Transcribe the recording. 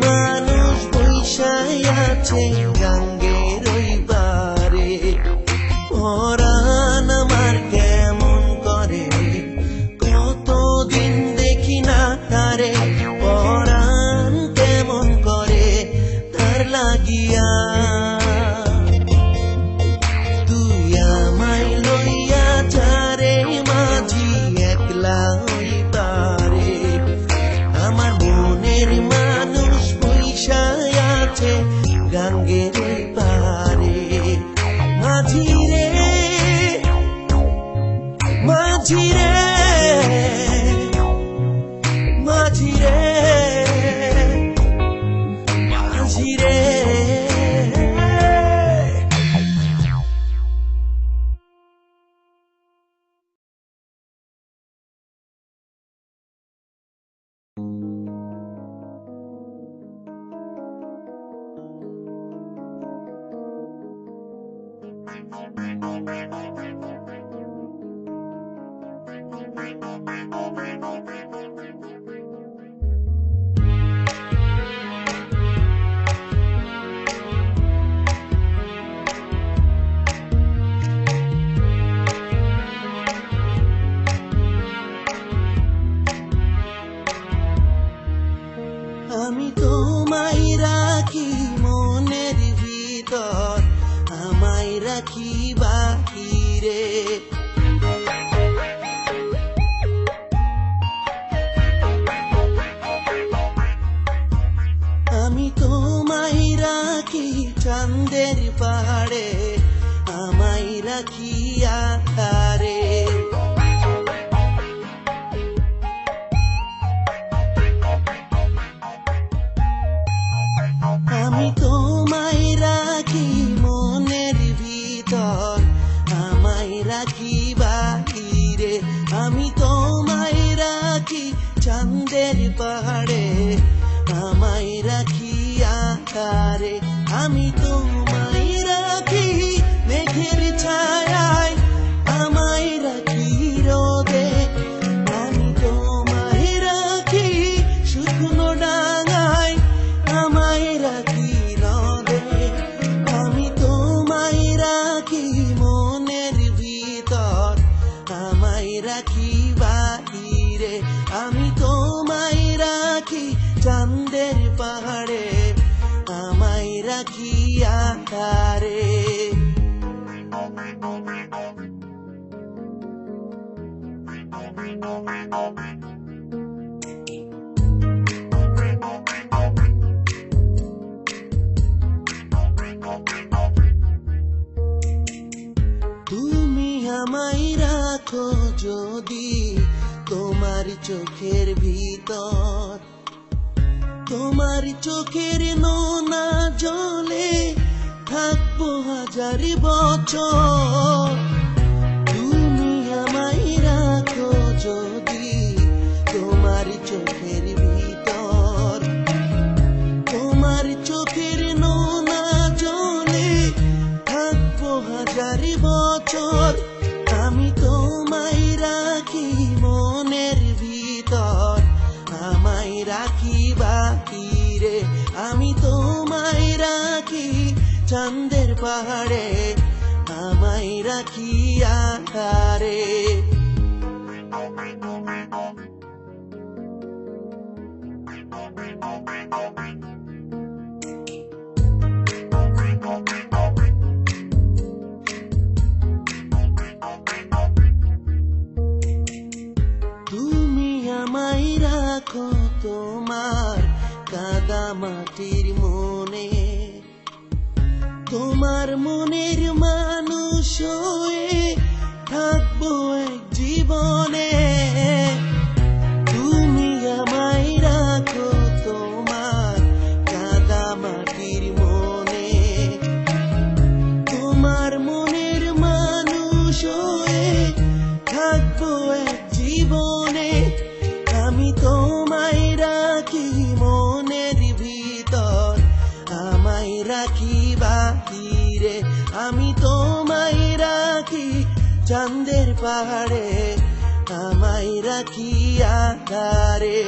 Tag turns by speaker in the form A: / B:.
A: মানুষ বৈশাই আছে গাঙ্গের ওই বারে পরাণ আমার কেমন করে কতদিন দেখি না তারে পরাণ কেমন করে? তার লাগিয়া マジでマで。আমি তোমায় রাখি মনের ভিতর, আমায় রাখি বাহিরে আমি তোমায় রাখি চাঁদের পাহাড়ে, আমায় রাখি আকারে রাখি বাহিরে আমি তোমায় রাখি চাঁদের পাহাড়ে। আমায় রাখি আকারে আমি তোমায় আকারে। তুমি আমায় রাখো যদি তোমার চোখের ভিতর। তোমার চোখের নোনা জলে হাজার বছর তুমি আমায় রাখো যদি তোমার চোখের ভিতর, তোমার চোখের নোনা জলে থাকব হাজারি বছর। পাহাড়ে আমায় রাখি আকারে তুমি আমায় রাখো তোমার কাদা মাটির মনে। তোমার মনের মানুষ হয়ে থাকব এক জীবনে। আমি তোমায় রাখি চাঁদের পাহাড়ে আমায় রাখি আকারে